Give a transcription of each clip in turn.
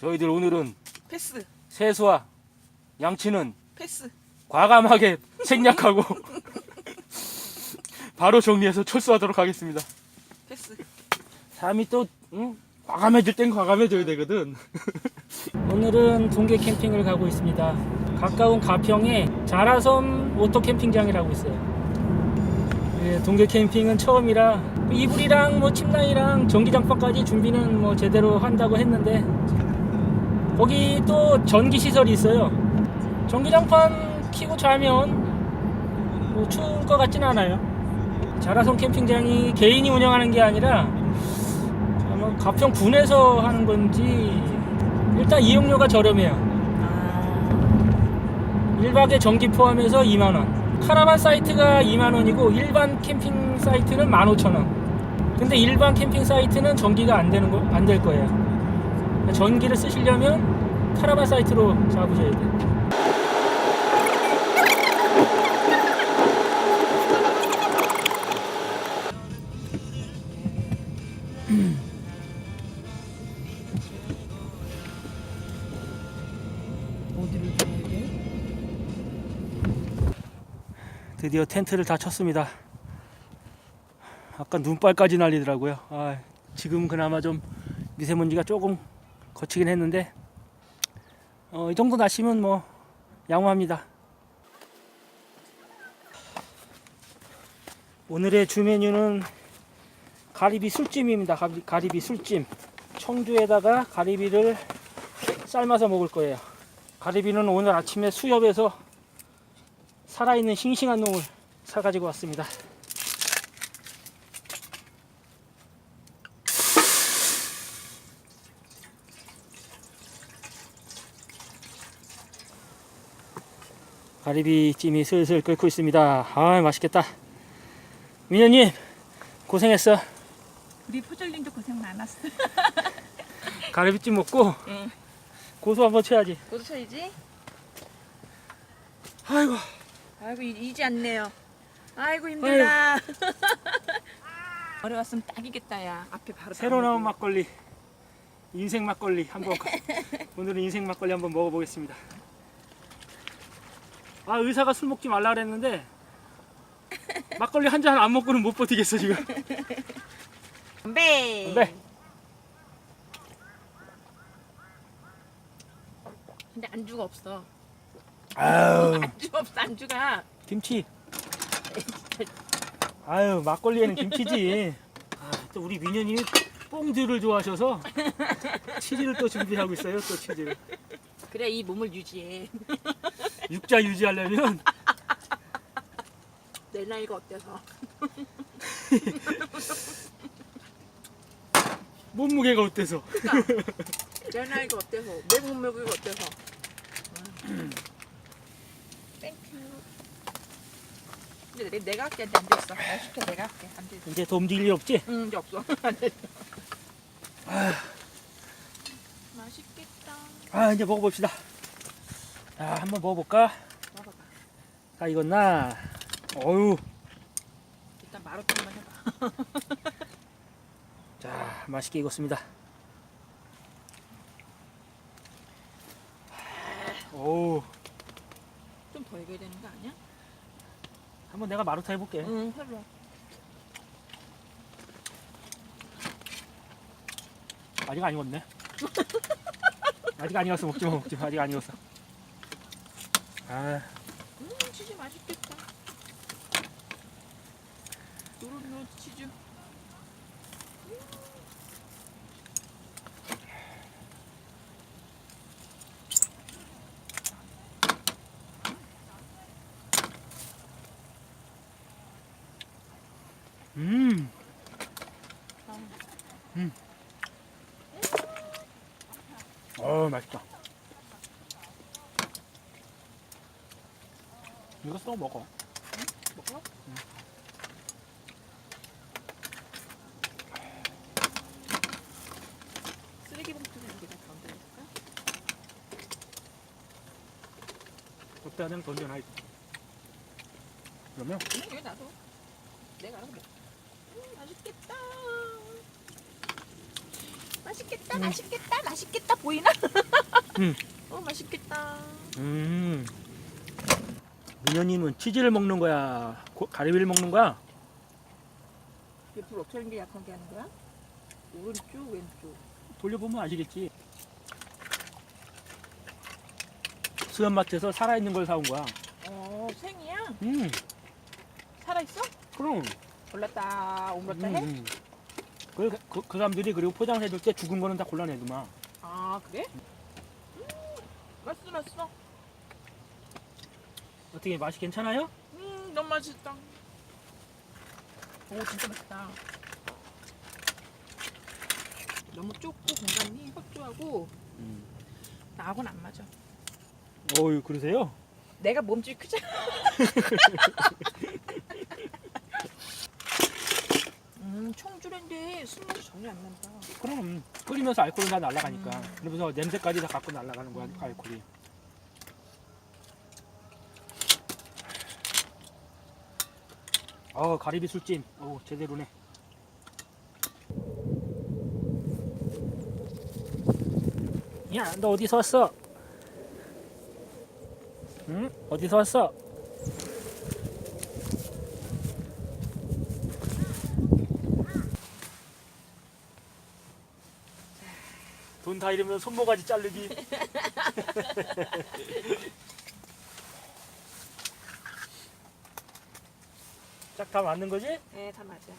저희들 오늘은 패스 세수와 양치는 패스 과감하게 생략하고 바로 정리해서 철수하도록 하겠습니다. 패스 삶이 또 응? 과감해질 땐 과감해져야 되거든. 오늘은 동계 캠핑을 가고 있습니다. 가까운 가평에 자라섬 오토 캠핑장이라고 있어요. 예, 동계 캠핑은 처음이라 이불이랑 뭐 침낭이랑 전기장판까지 준비는 뭐 제대로 한다고 했는데 거기 또 전기 시설이 있어요. 전기장판 키고 자면 뭐 추울 것 같진 않아요. 자라섬 캠핑장이 개인이 운영하는 게 아니라 아마 가평 군에서 하는 건지 일단 이용료가 저렴해요. 아 1박에 전기 포함해서 2만원. 카라반 사이트가 2만원이고 일반 캠핑 사이트는 15,000원. 근데 일반 캠핑 사이트는 전기가 안 되는 거, 안 될 거예요. 전기를 쓰시려면 카라반 사이트로 잡으셔야 돼요. 드디어 텐트를 다 쳤습니다. 아까 눈발까지 날리더라고요. 아, 지금 그나마 좀 미세먼지가 조금 거치긴 했는데 어, 이 정도 날씨면 뭐 양호합니다. 오늘의 주 메뉴는 가리비 술찜입니다. 가리, 가리비 술찜. 청주에다가 가리비를 삶아서 먹을 거예요. 가리비는 오늘 아침에 수협에서 살아있는 싱싱한 놈을 사가지고 왔습니다. 가리비 찜이 슬슬 끓고 있습니다. 아 맛있겠다. 민현님 고생했어. 우리 포절님도 고생 많았어 가리비찜 먹고 응 고소 한번 쳐야지. 고도 쳐야지 아이고 아이고 이- 이지 않네요 아이고 힘들다 어려웠으면 딱이겠다 야 앞에 바로 새로 나온 담그고. 막걸리 인생 막걸리 한번 오늘은 인생 막걸리 한번 먹어보겠습니다. 아 의사가 술 먹지 말라 그랬는데 막걸리 한 잔 안 먹고는 못 버티겠어 지금. 건배 건배. 근데 안주가 없어 아유 안주가 없어 안주가 김치. 아유 막걸리에는 김치지. 아, 또 우리 민현님이 뽕들을 좋아하셔서 치즈를 또 준비하고 있어요 또 치즈를. 그래 이 몸을 유지해 육자 유지하려면 내 나이가 어때서? 몸무게가 어때서? 내 나이가 어때서? 내 몸무게가 어때서? 땡큐 근데 내, 내가 할게 안 됐어. 나 시켜 내가 할게. 안 됐어. 이제 더 움직일 일 없지? 응 이제 없어. 안 됐어. 맛있겠다. 아 이제 먹어봅시다. 자 한번 먹어볼까? 먹어봐 다 익었나? 어유. 일단 마라톤만 해봐 자 맛있게 익었습니다. 오. 좀 더 익어야 되는 거 아니야? 한번 내가 마루타 해볼게. 응 해봐 아직 안 익었네. 아직 안 익었어. 먹지 마, 먹지 마. 아직 안 익었어. 아, 음 치즈 맛있겠다 노릇노릇 치즈 음. 음. 어, 맛있다. 이거 써 먹어. 먹어? 쓰레기 봉투는 여기다 가운데 넣을까? 그때는 던져놔. 그러면 응 여기 놔둬 내가 알아서 먹어 음 맛있겠다 맛있겠다 맛있겠다 맛있겠다 보이나? 음. 어 맛있겠다. 음. 민현님은 치즈를 먹는 거야? 고- 가리비를 먹는 거야? 옆으로 어떻게 하는 게 약하게 하는 거야? 오른쪽 왼쪽. 돌려보면 아시겠지. 수연마트에서 살아있는 걸 사온 거야. 어 생이야? 음, 살아 있어? 그럼. 골랐다 오므렸다 음, 해? 음. 그, 그, 그 사람들이 그리고 포장해줄 때 죽은 거는 다 골라내더만. 아 그래? 음, 맛있어 맛있어. 어떻게 맛이 괜찮아요? 음 너무 맛있다. 오 진짜 맛있다. 너무 좁고 공간이 협조하고 음. 나하고는 안 맞아. 어유 그러세요? 내가 몸집이 크잖아. 음 청주랜데 술 맛이 전혀 안 난다. 그럼 끓이면서 알코올은 다 날아가니까. 음. 그러면서 냄새까지 다 갖고 날아가는 거야 알코올이. 어 가리비 술찜. 오 제대로네. 야, 너 어디서 왔어? 응? 어디서 왔어? 돈 다 잃으면 손모가지 자르기. 다 맞는 거지? 네, 다 맞아.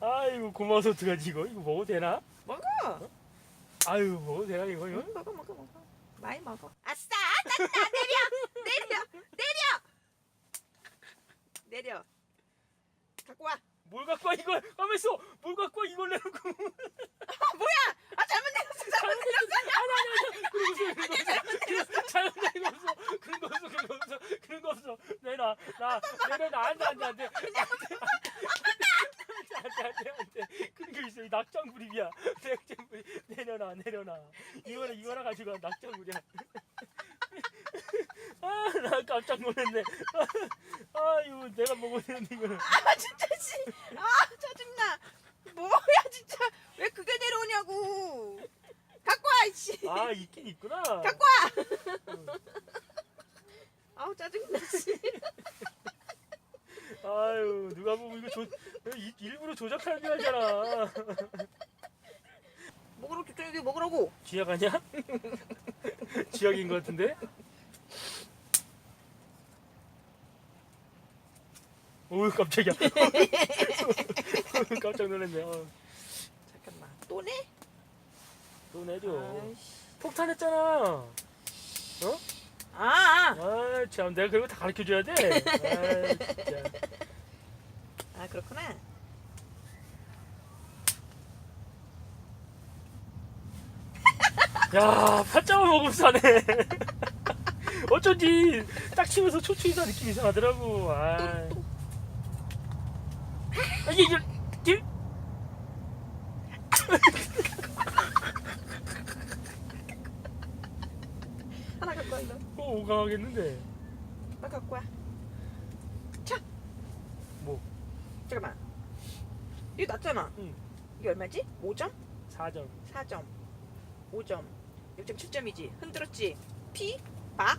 아이고 고마워서 어떡하지 이거? 이거 먹어도 되나? 먹어. 아유 먹어도 되나 이거? 이거? 응, 먹어, 먹어, 먹어. 많이 먹어. 아싸. 내려, 내려, 내려, 내려. 갖고 와. 뭘 갖고 와 이걸? 가만있어! 뭘 갖고 와 이걸 내놓고 아, 뭐야? 아, 잘못 내렸어, 잘못 내렸어. 잘못 내놓았어 그런 거 없어 그런 거 없어 그런 거 없어 내놔 나 내놔 안돼 안돼 안돼 안돼 안돼 안돼 그런 거 있어 이 낙장불입이야 낙장불 내려놔 내려놔 이거나 이거나 가지고 와 낙장불이야 아 나 깜짝 놀랐네 아 이거 내가 먹어야 되는데 이거는 아, 진짜 씨. 아, 짜증나. 뭐야, 진짜. 왜 그게 내려오냐고. 갖고 와, 이씨. 아 있긴 있구나 갖고 와. 아우, 짜증나, 씨. 아유 누가 보면 이거 조, 이- 일부러 조작하는 줄 알잖아 먹으라고 왜 먹으라고? 쥐약 아니야? 쥐약인 것 같은데? 오우 깜짝이야 깜짝 놀랐네 어, 잠깐만. 또 내? 또 내줘 아이씨. 폭탄했잖아 아, 아. 아 참 내가 그런 거다 가르쳐줘야 돼 아, 진짜. 아, 그렇구나. 야 팔짱을 먹으면 사네 어쩐지 딱 치면서 초추이사 느낌이 이상하더라고 아 아, 이게 이게 이게 하나 갖고 와, 이거. 어, 오가겠는데 나 갖고 와. 차. 뭐? 잠깐만. 이거 낮잖아. 응. 이게 얼마지? 5점? 4점 4점. 5점. 6.7점이지. 흔들었지. 피, 박,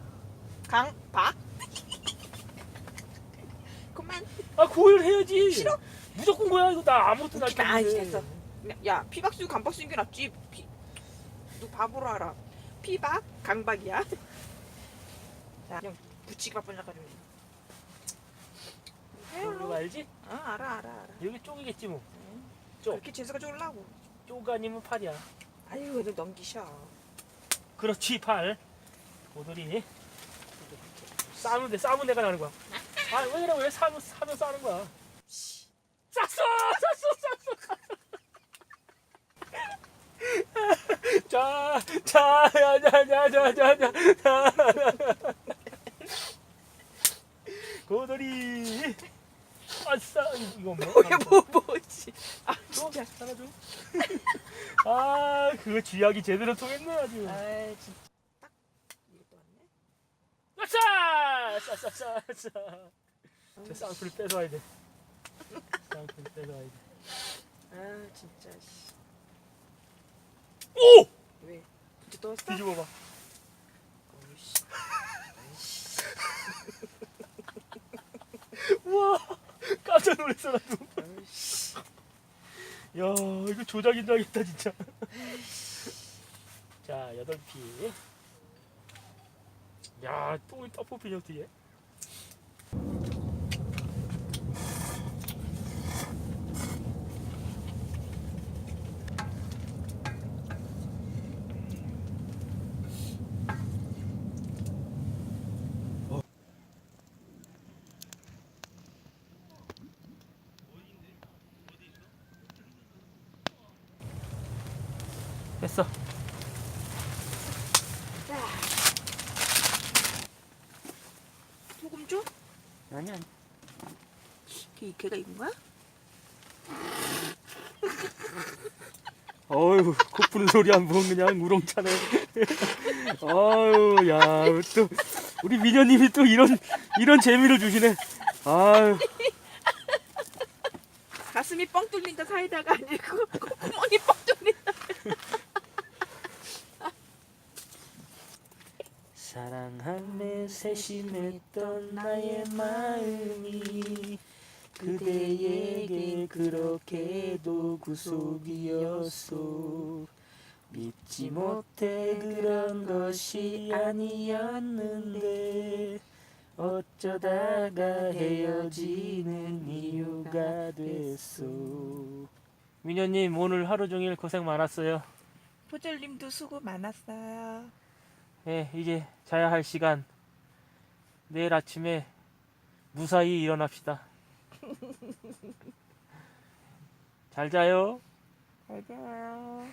강, 박. 그만. 아 고열 해야지 싫어. 무조건 거야 이거 나 아무것도 날 웃기지 마, 이제 됐어. 야, 피박수, 강박수인 게 낫지. 피. 너 바보로 알아. 피박, 강박이야. 자, 그냥 붙이기 바쁜져가지고. 이거 알지? 아, 알아, 알아, 알아. 여기 쪽이겠지 뭐 쪽. 그렇게 재수가 좋으려고. 쪽 아니면 팔이야 아유, 애들 넘기셔. 그렇지 팔. 고돌이 싸우는 데 싸우면 내가 나는 거야. 아왜 이래? 왜 사면 사면 싸는 거야? 쌌어! 쌌어 쌌어! 자자자자 자 자 자. 고돌이 아싸 이거 뭐 뭐야, 뭐, 뭐지? 아, 줘? 진짜. 하나 줘? 아 그거 쥐약이 제대로 통했네 아주 아, 진짜. 딱. 이것도 왔네. 아싸 싸싸싸싸 저 쌍풀 뺏어와야 돼 쌍풀 뺏어와야 돼 아, 진짜. 씨. 오! 왜? 부츠 떠왔어? 뒤집어봐. 어이씨. 우와! 깜짝 놀랐어 나도. 야 이거 조작인 줄 알겠다 진짜. 자 여덟 피. 야또 떡볶이 어떻게? 됐어. 소금 줘? 아니 아니. 걔, 걔가 익은 거야? 어휴 코 푸는 소리 한번 그냥 우렁차네. 아유 야또 우리 미녀님이 또 이런 이런 재미를 주시네. 아유 가슴이 뻥 뚫린다 사이다가 아니고 구멍이 뻥 뚫린다. 사랑할래 세심했던 나의 마음이 그대에게 그렇게도 구속이었소. 믿지 못해 그런 것이 아니었는데 어쩌다가 헤어지는 이유가 됐소. 미녀님 오늘 하루 종일 고생 많았어요. 포절님도 수고 많았어요. 네, 이제 자야 할 시간. 내일 아침에 무사히 일어납시다. 잘 자요. 잘 자요.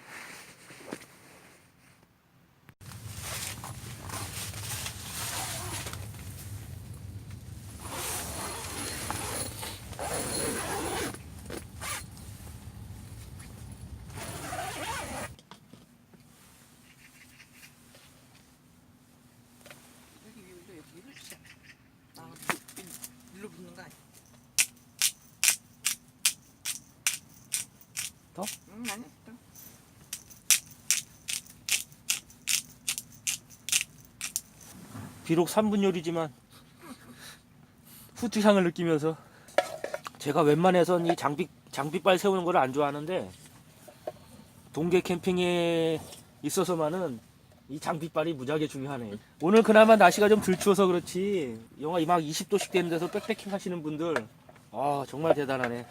여기 위로 여기 위로 주자. 아, 일로 붙는 거 아니야? 더? 응, 아니. 더. 비록 3분 요리지만 후추 향을 느끼면서 제가 웬만해선 이 장비 장비빨 세우는 걸 안 좋아하는데 동계 캠핑에 있어서만은 이 장비빨이 무지하게 중요하네. 오늘 그나마 날씨가 좀덜 추워서 그렇지 영하 막 20도씩 되는 데서 백패킹 하시는 분들 아 정말 대단하네.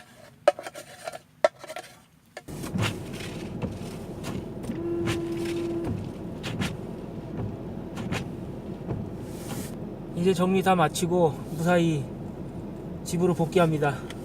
이제 정리 다 마치고 무사히 집으로 복귀합니다.